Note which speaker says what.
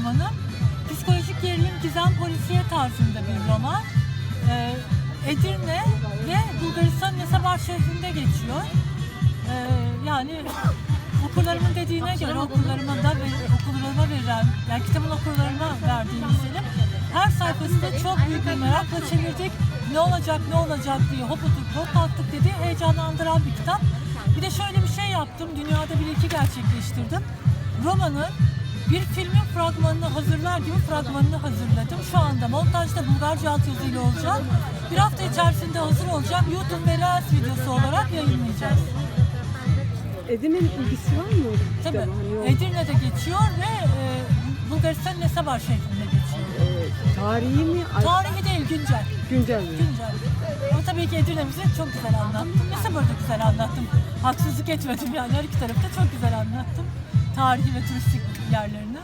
Speaker 1: romanım. Psikolojik gerilim gizem polisiye tarzında bir roman. Ee, Edirne ve Bulgaristan Nesabar şehrinde geçiyor. Ee, yani okurlarımın dediğine göre okurlarıma da ve okurlarıma verilen, yani kitabın okurlarıma verdiğim izlenim her sayfasında çok büyük bir merakla çevirdik. Ne olacak ne olacak diye hop oturup hop kalktık dedi. Heyecanlandıran bir kitap. Bir de şöyle bir şey yaptım. Dünyada bir iki gerçekleştirdim. Romanın bir filmin fragmanını hazırlar gibi fragmanını hazırladım. Şu anda montajda Bulgarca altyazıyla olacak. Bir hafta içerisinde hazır olacak. YouTube ve Reels videosu olarak yayınlayacağız.
Speaker 2: Edirne'nin ilgisi var mı?
Speaker 1: Tabii.
Speaker 2: Hani
Speaker 1: Edirne'de geçiyor ve e, Bulgaristan Nesabar şehrinde geçiyor.
Speaker 2: e, tarihi mi?
Speaker 1: Tarihi değil, güncel.
Speaker 2: Güncel mi?
Speaker 1: Güncel. Ama tabii ki Edirne'mizi çok güzel anlattım. Nesabar'ı da güzel anlattım. Haksızlık etmedim yani her iki tarafta çok güzel anlattım. Tarihi ve turistik yerlerini.